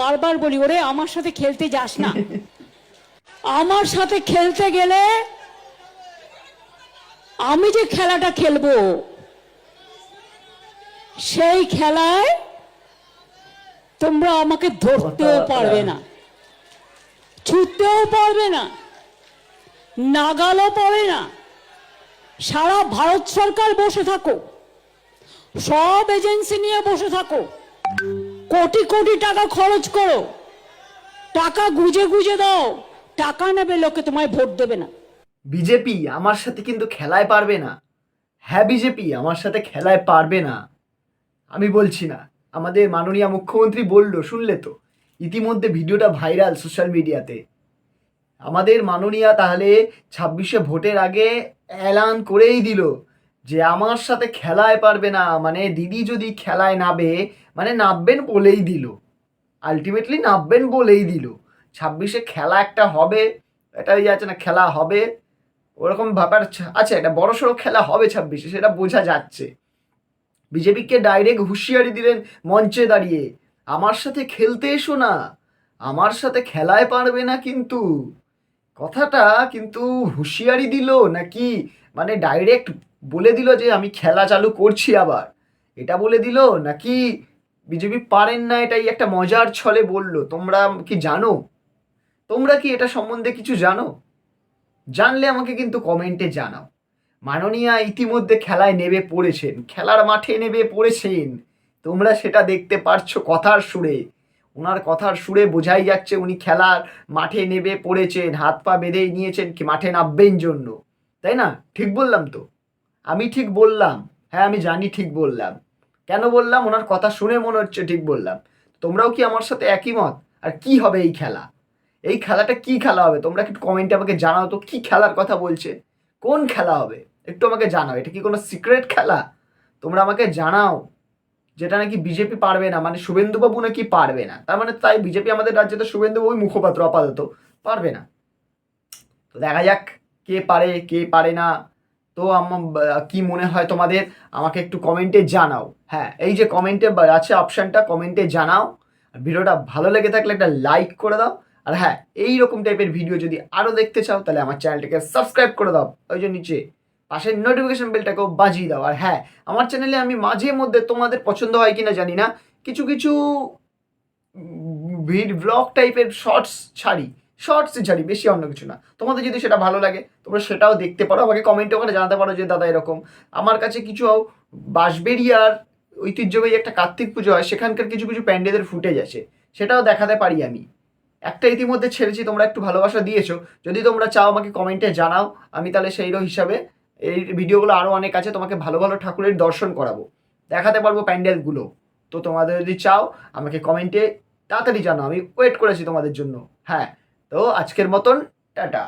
বারবার বলি ওরে আমার সাথে খেলতে যাস না। আমার সাথে খেলতে গেলে আমি যে খেলাটা খেলব সেই খেলায় তোমরা আমাকে ধরতেও পারবে না। ছুটতেও পারবে না নাগালও পাবে না। সারা ভারত সরকার বসে থাকো সব এজেন্সি নিয়ে বসে থাকো। কোটি কোটি টাকা খরচ করো। টাকা গুজে গুজে দাও। টাকা নেবে লোকে, তোমায় ভোট দেবে না। বিজেপি আমার সাথে কিন্তু খেলায় পারবে না। হ্যাঁ বিজেপি আমার সাথে খেলায় পারবে না। আমি বলছি না। আমাদের মাননীয় মুখ্যমন্ত্রী বলল, শুনলে তো? ইতিমধ্যে ভিডিওটা ভাইরাল সোশ্যাল মিডিয়াতে। আমাদের মাননীয়া তাহলে ছাব্বিশে ভোটের আগে অ্যালান করেই দিল। যে আমার সাথে খেলায় পারবে না মানে দিদি যদি খেলায় নাবে মানে নামবেন বলেই দিল। আলটিমেটলি নামবেন বলেই দিল। ছাব্বিশে খেলা একটা হবে এটা ওই আছে না, খেলা হবে। ওরকম ব্যাপার আছে একটা বড় সড়ো খেলা হবে ছাব্বিশে, সেটা বোঝা যাচ্ছে। বিজেপিকে ডাইরেক্ট হুঁশিয়ারি দিলেন মঞ্চে দাঁড়িয়ে। আমার সাথে খেলতে এসো না, আমার সাথে খেলায় পারবে না কিন্তু। কথাটা কিন্তু হুঁশিয়ারি দিল নাকি মানে ডাইরেক্ট বলে দিল যে আমি খেলা চালু করছি আবার। এটা বলে দিল নাকি বিজেপি পারেন না এটাই একটা মজার ছলে বলল। তোমরা কি জানো? তোমরা কি এটা সম্বন্ধে কিছু জানো? জানলে আমাকে কিন্তু কমেন্টে জানাও। মাননীয়া ইতিমধ্যে খেলায় নেবে পড়েছেন, খেলার মাঠে নেবে পড়েছেন। তোমরা সেটা দেখতে পারছ কথার সুরে। ওনার কথার সুরে বোঝাই যাচ্ছে উনি খেলার মাঠে নেবে পড়েছেন, হাত পা বেঁধেই নিয়েছেন, কি মাঠে নামবেন জন্য। তাই না? ঠিক বললাম তো? আমি ঠিক বললাম। হ্যাঁ আমি জানি ঠিক বললাম। কেন বললাম? ওনার কথা শুনে মনে হচ্ছে ঠিক বললাম। তোমরাও কি আমার সাথে একই মত? আর কি হবে এই খেলা? এই খেলাটা কি খেলা হবে? তোমরা একটু কমেন্টে আমাকে জানাও তো, কি খেলার কথা বলছে? কোন খেলা হবে? একটু আমাকে জানাও। এটা কি কোনো সিক্রেট খেলা? তোমরা আমাকে জানাও যেটা নাকি বিজেপি পারবে না। মানে শুভেন্দুবাবু নাকি পারবে না। তার মানে তাই বিজেপি আমাদের রাজ্যে তো শুভেন্দুবাবুই মুখপাত্র আপাতত। পারবে না। তো দেখা যাক কে পারে কে পারে না। তো কি মনে হয় তোমাদের? আমাকে একটু কমেন্টে জানাও। হ্যাঁ এই যে কমেন্টে আছে অপশানটা কমেন্টে জানাও। আর ভিডিওটা ভালো লেগে থাকলে একটা লাইক করে দাও। আর হ্যাঁ এই রকম টাইপের ভিডিও যদি আরও দেখতে চাও, তাহলে আমার চ্যানেলটাকে সাবস্ক্রাইব করে দাও। ওই যে নিচে, পাশের নোটিফিকেশন বেলটাকেও বাজিয়ে দাও। আর হ্যাঁ আমার চ্যানেলে আমি মাঝে মধ্যে তোমাদের পছন্দ হয় কি না জানি না। কিছু কিছু ভিড ব্লগ টাইপের শর্টস ছাড়ি। শর্টসই ছাড়ি বেশি অন্য কিছু না। তোমাদের যদি সেটা ভালো লাগে, তোমরা সেটাও দেখতে পারো। আমাকে কমেন্টে ওখানে জানাতে পারো যে, দাদা, এরকম। আমার কাছে কিছু বাঁশবেরিয়ার ঐতিহ্যবাহী একটা কার্তিক পুজো হয়, সেখানকার কিছু কিছু প্যান্ডেলের ফুটেজ আছে। সেটাও দেখাতে পারি আমি। একটা ইতিমধ্যে ছেড়েছি, তোমরা একটু ভালোবাসা দিয়েছ। যদি তোমরা চাও আমাকে কমেন্টে জানাও, আমি তাহলে সেই হিসাবে এই ভিডিওগুলো আরও অনেক আছে, তোমাকে ভালো ভালো ঠাকুরের দর্শন করাবো। দেখাতে পারব প্যান্ডেলগুলো। তো তোমাদের যদি চাও, আমাকে কমেন্টে তাড়াতাড়ি জানাও। আমি ওয়েট করেছি তোমাদের জন্য। হ্যাঁ তো আজকের মতন টাটা।